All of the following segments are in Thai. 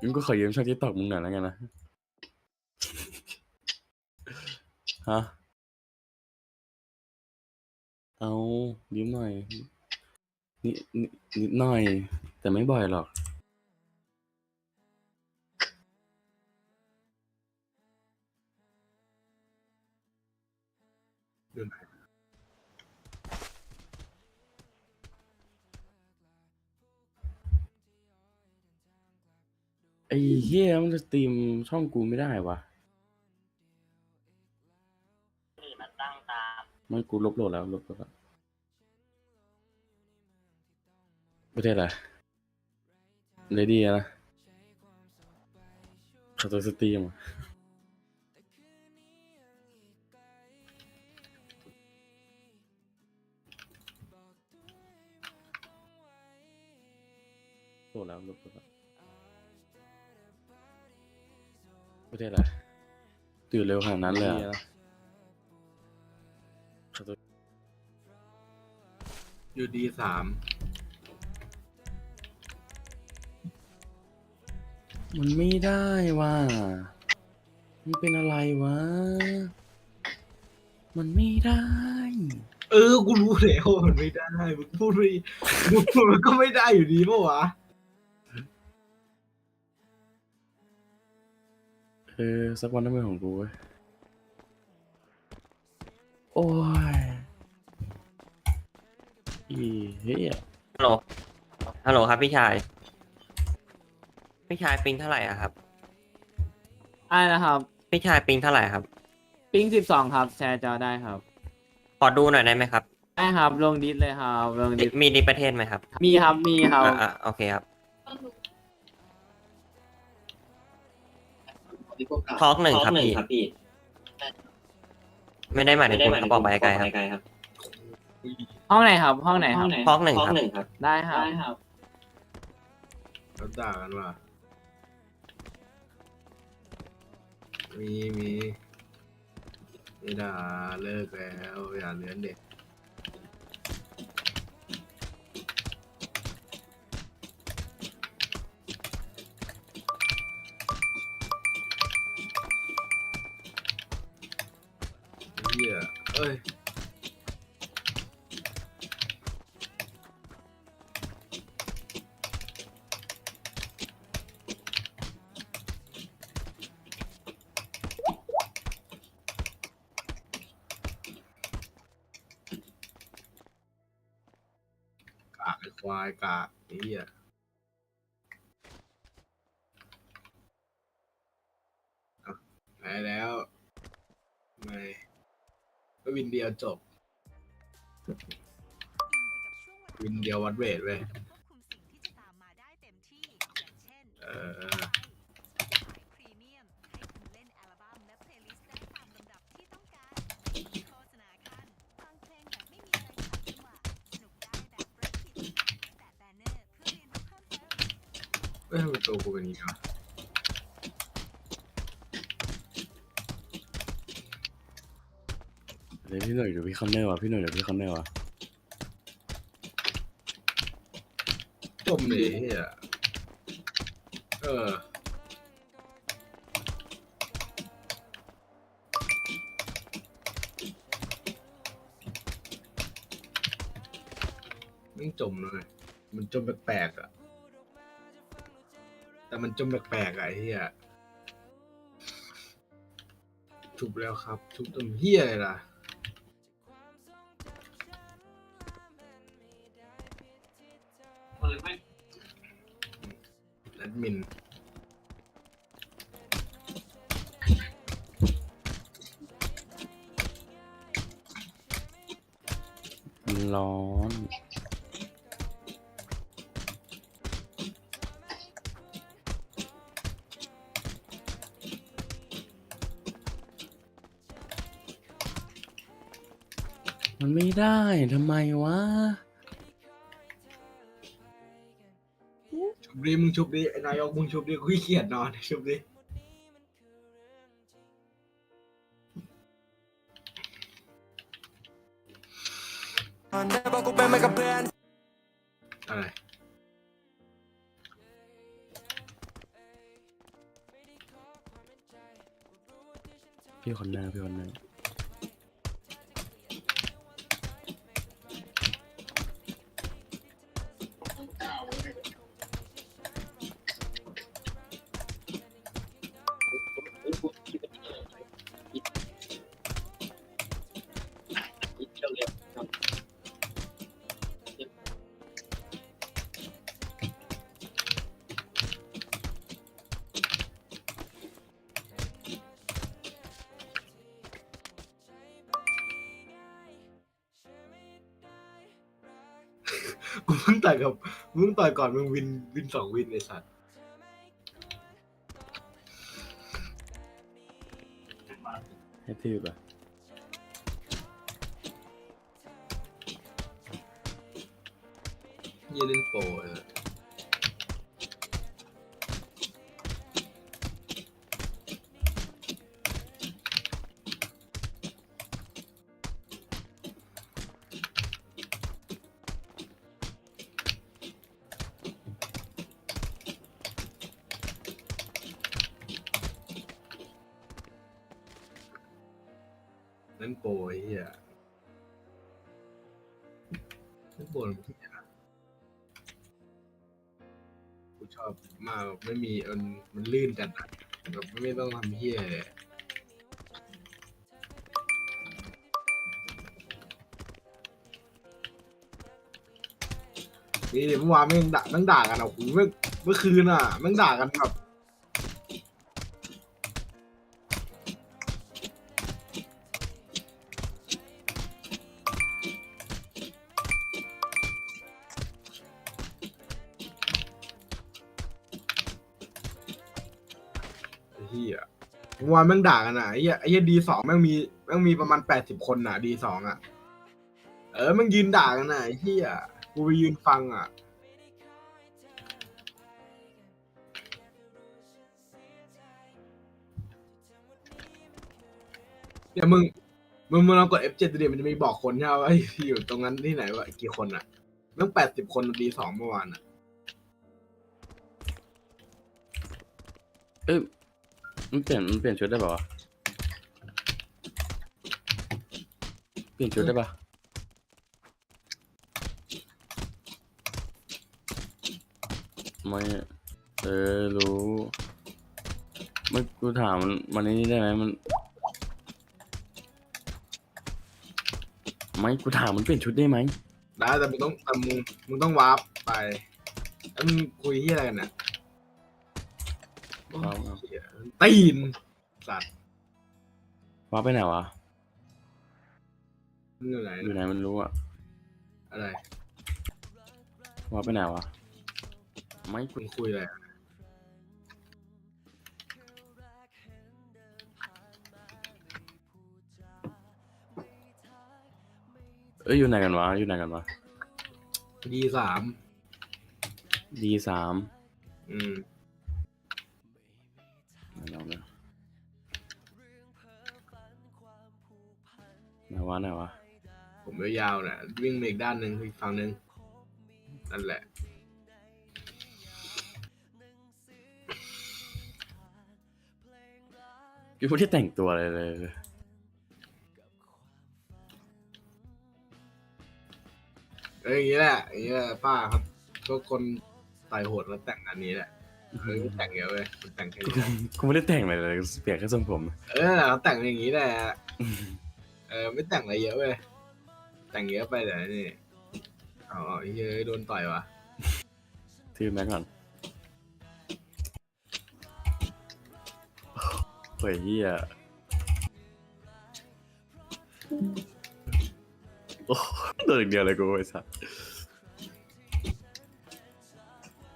งั้นก็ขอยืมช่องทิกตอกมึงหน่อยแล้วกันนะ ฮะ เอายืมหน่อยนิดนิดนิดหน่อย แต่ไม่บ่อยหรอกอยู่ไหน ไอ้เฮียมันจะสตรีมช่องกูไม่ได้วะนี่มันตั้งตามมันกูลบโหลดแล้วลบโหลดแล้วประเทศอะไรเลดี้นะขอตัวสตรีมอะโหลดแล้วลบ โหลดแล้วประเทศอะไรตื่นเร็วขนาดนั้นเลยเหรอะขอตัวอยู่ดีสามมันไม่ได้ว่ะมันเป็นอะไรวะ มันไม่ได้ เออ กูรู้แล้วว่ามันไม่ได้ มึงพูดไปมึงพูดมันก็ไม่ได้อยู่ดีปะวะ เออสักวันต้องเป็นของกูเว้ยโอ้ยอีเฮียฮัลโหล ฮัลโหลครับพี่ชาย พี่ชายปิงเท่าไหร่อะครับ อะไรนะครับ พี่ชายปิงเท่าไหร่ครับ ปิงสิบสองครับ แชร์จอได้ครับ ขอดูหน่อยได้ไหมครับ ได้ครับ ลงดิสเลยครับ ลงดิสมีในประเทศไหมครับมีครับ มีครับ อ่าอ่าโอเคครับ ทอล์กหนึ่งครับพี่ไม่ได้หมายถึงคุณเขาบอกไปไกลครับห้องไหนครับ ห้องไหนครับทอล์กหนึ่งครับ ได้ครับ แล้วด่ากันว่ะมีมีไม่ด่าเลิกแล้วอย่าเลื้อนเด็ก หี้ยเอ้ยกากไอ้ควายกากไอ้เหี้ยอะไปแล้วไม่ก็วิน เดียวจบ วินเดียววัดเวทเว้ยควบคุมสิ่งที่จะตามมาได้เต็มที่อย่างเช่นเออพรีเมียมให้คุณเล่นอัลบั้มและเพลย์ลิสต์ได้ตามลำดับที่ต้องการโฆษณาคันฟังเพลงแบบไม่มีอะไรขัดจังหวะสนุกได้แบบเบรกคิดแปะแบนเนอร์เพื่อเรียนรู้เพิ่มเติมเอ้ยทำไมตัวกูเป็นอย่างนี้วะ เดี๋ยวพี่หน่อยเดี๋ยวพี่คอนเนอร์ว่ะพี่หน่อยเดี๋ยวพี่คอนเนอร์ว่ะจมเลยเหี้ยเออไม่งจมเลยมันจมแปลกๆอะ แต่มันจมแปลกๆอะไอ้เหี้ยทุบแล้วครับทุบตรงเหี้ยเลยล่ะ ร้อน มันไม่ได้ทำไมวะ ชุบดิมึงชุบดิไอ้นายกมึงชุบดิกูขี้เกียจนอนชุบดิ อะไรพี่คนเนอร์พี่คนเนอร์ พิ่งต่อยกับมึงเพิ่งต่อยก่อนมึงวินวินสองวินไอสัตว์ให้ทืบอะยี่เล่นโปรเออ เล่นโปรมันที่นะกูชอบมากแบบไม่มีมันมันลื่นจัดอะแบบไม่ต้องทำเหี้ยเลยนี่เมื่อวานแม่งด่าแม่งด่ากันอะโอ้โหเมื่อเมื่อคืนอะแม่งด่ากันแบบ วานแม่งด่ากันอะไอ้เหี้ยไอ้เหี้ยดีสองแม่งมีแม่งมีประมาณแปดสิบคนอะดีสองอะ เออแม่งยืนด่ากันอะไอ้เหี้ยกูไปยืนฟังอะเนี่ยมึงมึงมึงลองกด F7 ดูดิมันจะมีบอกคนใช่ไหมว่าที่อยู่ตรงนั้นที่ไหนว่ากี่คนอะตั้งแปดสิบคนดีสองเมื่อวานอะ เอ้ย มันเปลี่ยนมันเปลี่ยนชุดได้ป่าวะเปลี่ยนชุดได้ปะไม่เออรู้ไม่กูถามมันมันนี่ได้ไหมมัน ไม่กูถามมันเปลี่ยนชุดได้ไหมได้แต่มึงต้องแต่มึงมึงต้องวาร์ปไปแล้วมึงคุยที่อะไรกันน่ะ ตีนสัตว์ว่าไปไหนวะมึงอยู่ไหนอยู่ไหนมันรู้อะอะไรว่าไปไหนวะไม่กูมึงคุยอะไรอะเอ้ยอยู่ไหนกันวะอยู่ไหนกันวะดีสามดีสามอืม วะไหนวะ ผมยาวๆน่ะ วิ่งมาอีกด้านหนึ่งอีกฝั่งหนึ่งนั่นแหละกูไม่ได้แต่งตัวอะไรเลย เอ้ยอย่างนี้แหละอย่างนี้แหละป้าครับก็คนต่อยโหดแล้วแต่งอันนี้แหละเฮ้ยแต่งเยอะเว้ยมันแต่งแค่นี้แหละกูไม่ได้แต่งอะไรเลยเปลี่ยนแค่ทรงผม เออเขาแต่งอย่างนี้แหละ เออไม่แต่งอะไรเยอะเว้ยแต่งเยอะไปแต่นี่อ๋อเฮ้ยโดนต่อยวะทื่อแม็กก่อนเฮ้ยเฮียโอ้โดนอย่างเดียวเลยกูไอ้สัส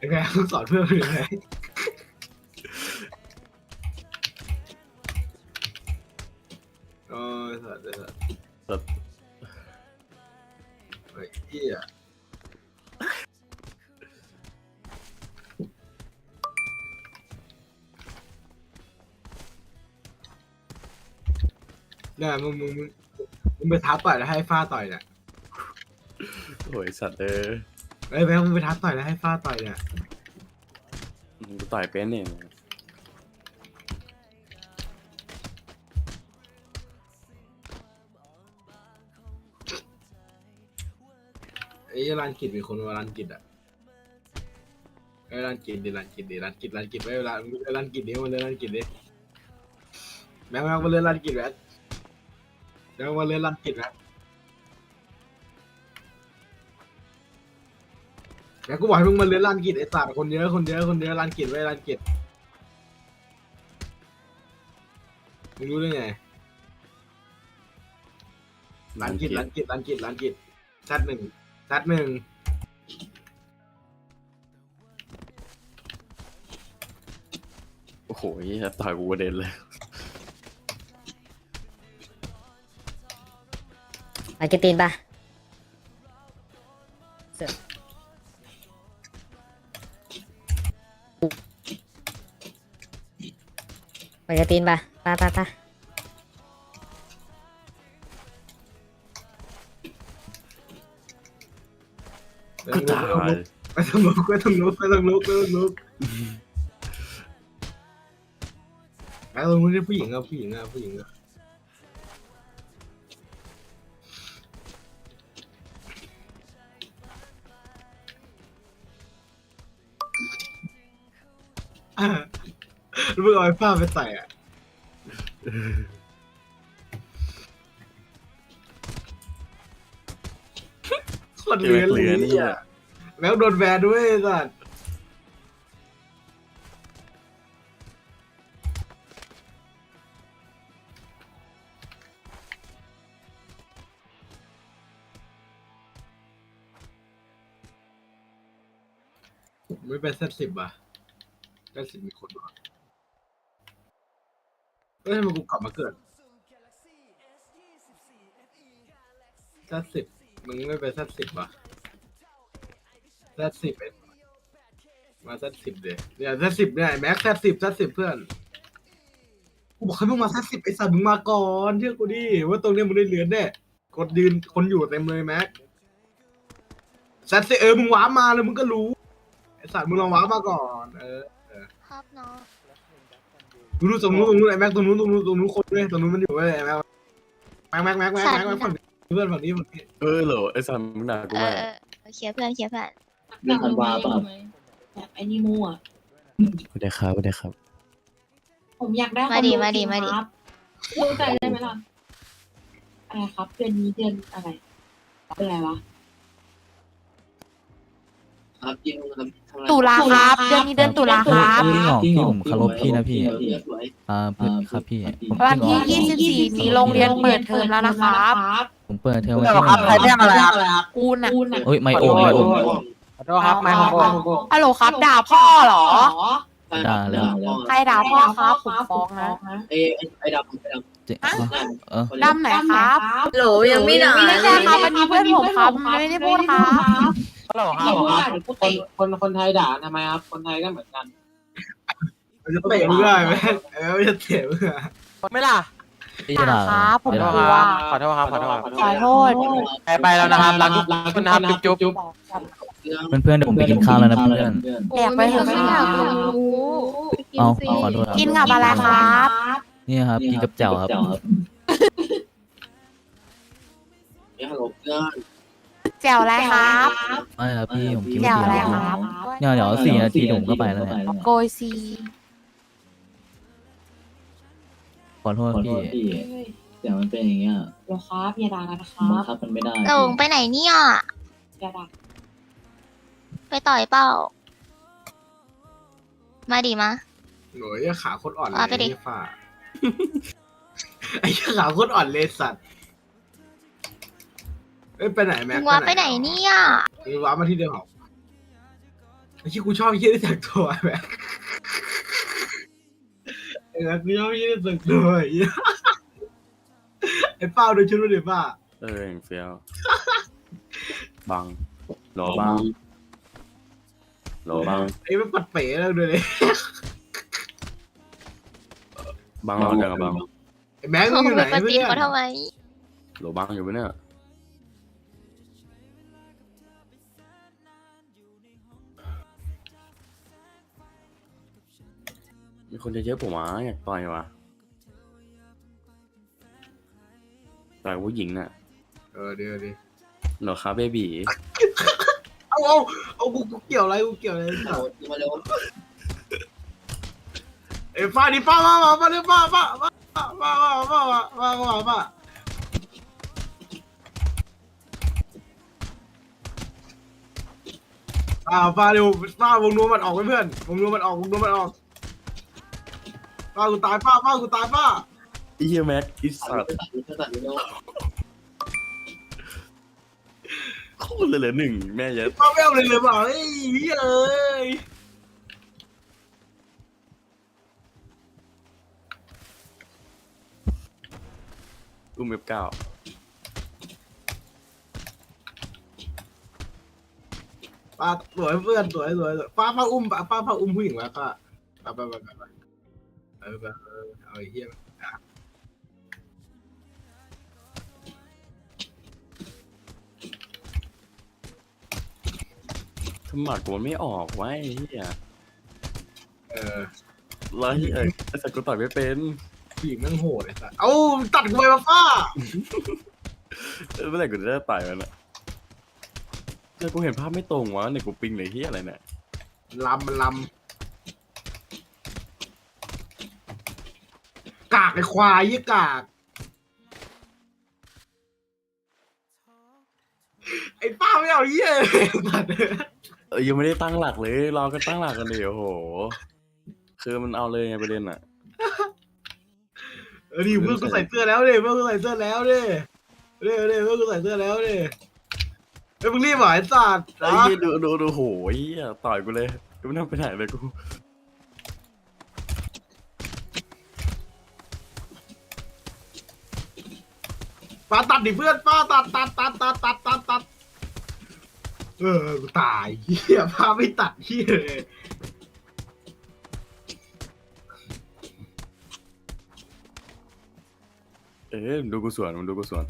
ยังไงต้องสอนเพื่อนหรือ ยมึงมึงมึงมึงไปท้าต่อยแล้วให้ฟาต่อยเนี่ยโอ้ยสัตว์เออเอ้ยแม่มึงไปท้าต่อยแล้วให้ฟาต่อยเนี่ยมึงต่อยเป็นเนี่ยไอ้รันกิจมีคนมารันกิจอะไอ้รันกิจดิรันกิจดิรันกิจรันกิจไม่เวลาอ้รันกิจนี่มันเล่นรันกิจดิแม่งแม่งมาเล่นรันกิจแล้ว แม็กมาเลยร้านกิจแม็กแม็กกูบอกให้มึงมาเลยร้านกิจไอ้สัตว์คนเยอะคนเยอะคนเยอะร้านกิจไว้ร้านกิจมึงรู้ได้ไงร้านกิจร้านกิจร้านกิจร้านกิจชัดหนึ่งชัดหนึ่งโอ้โหเหี้ยต่อยกูกระเด็นเลย มาเกตีนปะเสือกมาเกตีนปะปะปะปะกูตายไปทา อะแล้วมึงเอาไอ้ผ้าไปใส่อะคนเหลือเหลือนี่อะอะแล้วโดนแบนด้วยไอ้สัตว์ไม่เป็นเซตสิบอะ เซตสิบมีคนวะเอ้ยทำไมกูกลับมาเกิดเซตสิบมึงไม่เป็นเซตสิบอะเซตสิบเอ็ดมาเซตสิบเลยเนี่ยเซตสิบเนี่ยแม็กเซตสิบเซตสิบเพื่อนกูบอกให้มึงมาเซตสิบไอ้สัตว์มึงมาก่อนเชื่อกูดิว่าตรงเนี้ยมึงได้เหรียญแน่กดยืนคนอยู่เต็มเลยแม็กเซตสิบเออมึงว้ามาเลยมึงก็รู้ไอ้สัตว์มึงลองว้ามาก่อน เออ ครับน้อง ดูดูตรงนู้นตรงนู้นไอ้แม็กตรงนู้นตรงนู้นตรงนู้นคนด้วยตรงนู้นมันอยู่เว้ยไอ้แม็กแม็กแม็กแม็กแม็กแม็กแม็กฝั่งนี้เพื่อนฝั่งนี้ฝั่งนี้เออเหรอไอ้สันมึงด่ากูเอมาอเออเออเคลียร์เพื่อนเคลียร์เพื่อนเรื่องธันวาป่ะแบบไอ้นี่มั่วไม่ได้ครับไม่ได้ครับ ผมอยากได้มาดิคอนโมาดิมาดิครับรู้ใจได้ไหมล่ะอะไรครับเดือนนี้เดือนอะไรเป็นอะไรวะ ครับจริงครับทำอะไรตุลาครับเดือนนี้เดือนตุลาครับจริงเหรอพี่ผมเคารพพี่นะพี่เออสวย อ่าเพื่อนครับพี่ผมวันจริที่งเหรอ24นี้โรงเรียนเปิดเทอมแล้วนะครับ ผมเปิดเทอมวันเรื่ที่หครับใครนึ่งเรื่องอะไรครับกูน่ะคูณอะเอ้ยไม่โอมไม่โอมขอโทษครับไม่ของผมฮัลโหลครับ ด่าพ่อเหรอใช่ครับด่าเลย ใครด่าพ่อครับผมฟ้องนะไอ้ไอ้ไอ้ดำไอ้ดำเจ๊ฮะเออ ดำไหนครับ โหลยังไม่หนาไม่ใช่ครับอันนี้เพื่อนผมครับไม่ได้พูดครับ ฮัลโหลครับอย่าพูดอะเดี๋ยวกูคนเตะคนคนไทยด่าทำไมครับคนไทยก็เหมือนกันมันจะเตะมึงได้ไหมเออมันจะเตะมึงอะไม่ล่ะพี่จะด่าครับผมไม่กด่าลัวขอโทษครับขอโทษขอโทษไปไปแล้วนะครับรักทุกคนนะครับจุ๊บจุ๊บเรื่องเพื่อนเพื่อนๆเดี๋ยวผมไปกินข้าวแล้วนะเพื่อนแอบไปเถอะครับเอาขอโทษครับกินกับอะไรครับ นี่ครับกินกับแจ่วครับเนี่ยฮัลโหลเพื่อน แจ่วอะไรครับ ไม่ครับพี่ผมกินแจ่วไม่อะไรกี่ครั บ เนี่ยเดี๋ยวสี่นาทีเดี๋ยวผมก็ไปแล้วเนี่ยโกยซีขอโทษพี่เดี๋ยวมันเป็นอย่างเงี้ยเดี๋ยวครับอย่าด่ากันนะครับังบคับมันไม่ได้หลงไปไหนเนี่ยอย่าด่าไปต่อยเปล่า มาดิมาโหยไอ้ขาโคตรอ่อนเลยเอาไปดิไอ้ฝ้าไอ้ขาโคตรอ่อนเลยสัตว์ เอ้ยไปไหนแม็มึกงว่าไปไหนเนี่ยมึงว้ามาที่เดิมเหรอไอ้ที่กูชอบไอ้ที่ได้แต่งตัวไอ้แม็กไอ้แม็กกูชอบไอ้ที่ได้แต่งตัวไอ้เหี้ยไอ้ป้าดูชุดมันดิป้าเอออย่างเฟี้ยวบังหรอบังหรอบังไอ้มันปัดเป๋แล้วดูเลยบังหรอจังอะบังไอ้แม็กเขามึงอยู่ไปไหนปฏิเพื่นอนเขาทำไมหรอบังอยู่ปะเนี่ย คนเยอะๆผมอะอยากต่อยว่ะต่อยผู้หญิงน่ะเออเดี๋ยวดิหนูครับเบบีเอาเอาเอากูกูเกี่ยวอะไรกูเกี่ยวอะไรฮัลโหลมาเร็วเอ้ยฟ้าดิฟ้ามามาฟ้าดิฟ้าฟ้าฟ้าฟ้าฟ้าฟ้าฟ้าฟ้าฟ้าฟ้าฟ้าเร็วฟ้าวงนู้นมันออกเพื่อนวงนู้นมันออกวงนู้นมันออก ฟ้ากูตายฟ้าฟ้ากูตายฟ้าอีเหี้ยแม็กอีตัสัดตว์ตัดตัดเร็วโคตรเลยเหลือหนึ่งแม่เยอะฟ้าไม่เอาเลยเลยเปล่าเฮ้ยเอ้ยอุ้มเว็บเก้าฟ้าสวยเพื่อนสวยสวยฟ้าฟ้าอุ้มฟ้าฟ้าฟ้าอุ้มผู้หญิงแล้วก็ไปไปไปไป เออไปเออเอาไอ้เหี้ยสมัครกูมันไม่ออกไว้ไอ้เหี้ยเออแล้วเหี้ยไอ้สัตว์กูต่อยไม่เป็นผู้หญิงนั่งโหดไอ้สัสเอ้าตัดกูไปมาฟ้าเออเมื่อไหร่กูจะได้ต่อยมันอะแต่กูเห็นภาพไม่ตรงวะเนี่ยกูปิงเลยเหี้ยอะไรเนี่ยลำมันลำ กากไอ้ควายยี่กาก ไอ้ป้าไม่เอาเยี่ยตัดเออยังไม่ได้ตั้งหลักเลยรอกันตั้งหลักกันเดี๋ยวโห คือมันเอาเลยไงประเด็นอะเออดิเพื่อนกูใส่เสื้อแล้วดิเพื่อนกูใส่เสื้อแล้วดิเด้เด้เพื่อนกูใส่เสื้อแล้วดิเฮ้ยมึงรีบเหรอไอ้สัตว์ไอ้นะเหี้ยดูดูดูโหเหี้ยต่อยกูเลยกูไม่ต้องไปไหนเลยกู ป้าตัดดิเพื่อนป้าตัดตัดตัดตัดตัดตัดตัดเออกูตายเฮียป้าไม่ตัดเฮียเลยเอ๊ะมึงดูกูสวนมึงดูกูสวน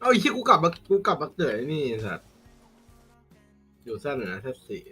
เอาไอ้เฮียกูกลับมากูกลับมาเกิดไอ้นี่ไอ้สัตว์ อยู่สั้นหนะแทบสี่